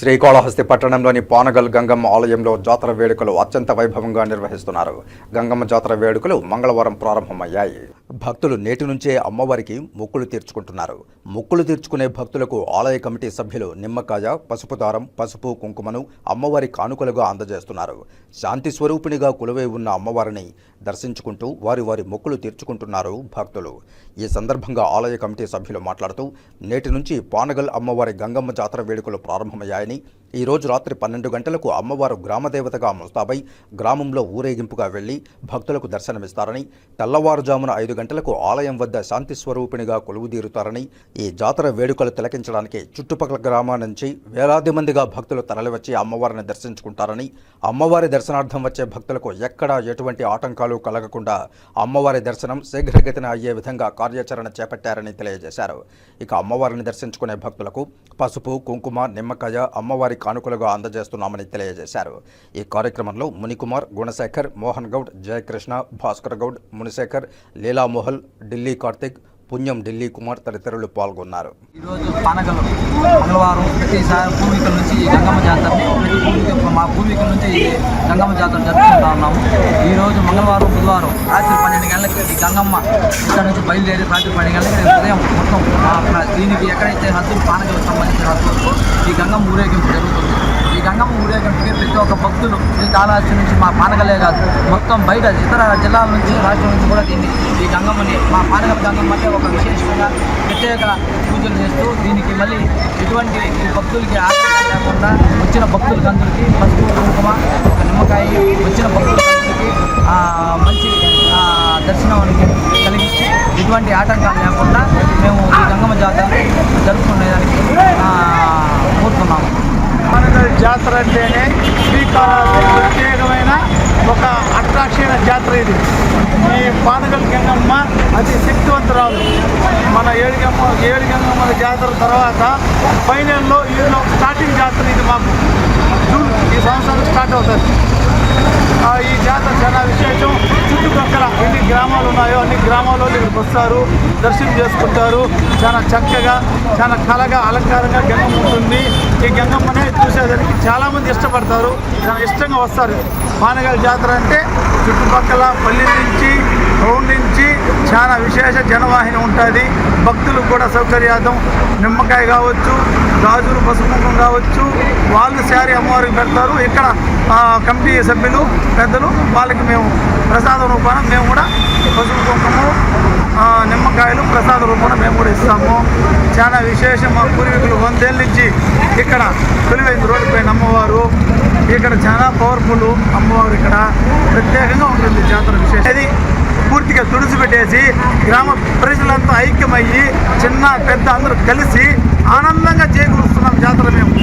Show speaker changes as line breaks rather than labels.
శ్రీకాళహస్తి పట్టణంలోని పానగల్ గంగమ్మ ఆలయంలో జాతర వేడుకలు అత్యంత వైభవంగా నిర్వహిస్తున్నారు. గంగమ్మ జాతర వేడుకలు మంగళవారం ప్రారంభమయ్యాయి. భక్తులు నేటి నుంచే అమ్మవారికి మొక్కులు తీర్చుకుంటున్నారు. మొక్కులు తీర్చుకునే భక్తులకు ఆలయ కమిటీ సభ్యులు నిమ్మకాయ పసుపు దారం పసుపు కుంకుమను అమ్మవారి కానుకలుగా అందజేస్తున్నారు. శాంతి స్వరూపిణిగా కొలువై ఉన్న అమ్మవారిని దర్శించుకుంటూ వారి వారి మొక్కులు తీర్చుకుంటున్నారు భక్తులు. ఈ సందర్భంగా ఆలయ కమిటీ సభ్యులు మాట్లాడుతూ నేటి నుంచి పానగల్ అమ్మవారి గంగమ్మ జాతర వేడుకలు ప్రారంభమయ్యాయని ఈ రోజు రాత్రి పన్నెండు గంటలకు అమ్మవారు గ్రామదేవతగా ముస్తాబై గ్రామంలో ఊరేగింపుగా వెళ్ళి భక్తులకు దర్శనమిస్తారని తెల్లవారుజామున ఐదు గంటలకు ఆలయం వద్ద శాంతి స్వరూపిణిగా కొలువుదీరుతారని ఈ జాతర వేడుకలు తిలకించడానికి చుట్టుపక్కల గ్రామాల నుంచి వేలాది మందిగా భక్తులు తరలివచ్చి అమ్మవారిని దర్శించుకుంటారని అమ్మవారి దర్శనార్థం వచ్చే భక్తులకు ఎక్కడా ఎటువంటి ఆటంకాలు కలగకుండా అమ్మవారి దర్శనం శీఘ్రగతిన అయ్యే విధంగా కార్యాచరణ చేపట్టారని తెలియజేశారు. ఇక అమ్మవారిని దర్శించుకునే భక్తులకు పసుపు కుంకుమ నిమ్మకాయ అమ్మవారి కానుకలుగా అందజేస్తున్నామని తెలియజేశారు. ఈ కార్యక్రమంలో మునికుమార్ గుణశేఖర్ మోహన్ గౌడ్ జయకృష్ణ భాస్కర్ గౌడ్ మునిశేఖర్ లీలామోహల్ ఢిల్లీ కార్తిక్ పుణ్యం ఢిల్లీ కుమార్ తదితరులు పాల్గొన్నారు.
ఈరోజు పానగలు మంగళవారం ప్రతిసారి పూర్వీకుల నుంచి గంగమ్మ జాతరని మా పూర్వీకుల నుంచి గంగమ్మ జాతర జరుపుకుంటా ఉన్నాము. ఈరోజు మంగళవారం బుధవారం రాత్రి పన్నెండు గంటలకి ఈ గంగమ్మ ఇక్కడ నుంచి బయలుదేరి రాత్రి పన్నెండు గంటలకి ఉదయం మొత్తం దీనికి ఎక్కడైతే హద్దులు పానగలకు సంబంధించిన హద్దులు ఈ గంగమ్మ ఊరేగింపు భక్తులు ఈ ఒక్క భక్తులు నుంచి మా పానగలే కాదు మొత్తం బయట ఇతర జిల్లాల నుంచి రాష్ట్రం నుంచి కూడా దీన్ని ఈ గంగమ్మని మా పానగల గంగమ్మ అంటే ఒక విశేషంగా ప్రత్యేక పూజలు చేస్తూ దీనికి మళ్ళీ ఎటువంటి ఈ భక్తులకి ఆటంకం లేకుండా వచ్చిన భక్తులకి అందరికీ పసుపు కుంకుమ ఒక నిమ్మకాయ వచ్చిన భక్తులందరికీ మంచి దర్శనానికి కలిగించి ఎటువంటి ఆటంకాలు లేకుండా మేము ఈ గంగమ్మ జాతరని జరుపుకునేదానికి ఆ, కోరుతున్నాము
పానగల్ జాతర అంటేనే శ్రీకాళహస్తి ప్రత్యేకమైన ఒక అట్రాక్షన్ జాతర ఇది ఈ పానగల్ గంగమ్మ అతి శక్తివంతురాలు. మన ఏడుగమ్మ ఏడు గంగమ్మల జాతర తర్వాత ఫైనల్లో ఈలో స్టార్టింగ్ జాతర ఇది మాకు. జూన్ ఈ సంవత్సరం స్టార్ట్ అవుతుంది. ఆ, ఈ జాతర చాలా విశేషం. చుట్టుపక్కల ఎన్ని గ్రామాలు ఉన్నాయో అన్ని గ్రామాల్లో ఇక్కడికి వస్తారు దర్శనం చేసుకుంటారు. చాలా చక్కగా చాలా కళగా అలంకారంగా గంగమ్మ ఉంటుంది. ఈ గంగమ్మనే చూసేదానికి చాలామంది ఇష్టపడతారు. చాలా ఇష్టంగా వస్తారు. పానగల్ జాతర అంటే చుట్టుపక్కల పల్లె నుంచి టౌన్ నుంచి చాలా విశేష జనవాహిని ఉంటుంది. భక్తులు కూడా సౌకర్యార్థం. నిమ్మకాయ కావచ్చు గాజులు పసుపు కావచ్చు. వాళ్ళు శారీ అమ్మవారికి పెడతారు. ఇక్కడ కమిటీ సభ్యులు పెద్దలు వాళ్ళకి మేము ప్రసాద రూపాన మేము కూడా పసుపు కుంకుమ నిమ్మకాయలు ప్రసాద రూపాన మేము కూడా ఇస్తాము. చాలా విశేషం మా పూర్వీకులు వందేళ్ళ నుంచి ఇక్కడ తొలివైంది రోడ్డుపైన అమ్మవారు. ఇక్కడ చాలా పవర్ఫుల్ అమ్మవారు ఇక్కడ ప్రత్యేకంగా ఉంటుంది జాతర విశేషం. అది పూర్తిగా తుడిచిపెట్టేసి గ్రామ ప్రజలంతా ఐక్యమయ్యి చిన్న పెద్ద అందరూ కలిసి ఆనందంగా చేకూరుస్తున్నాం జాతర మేము.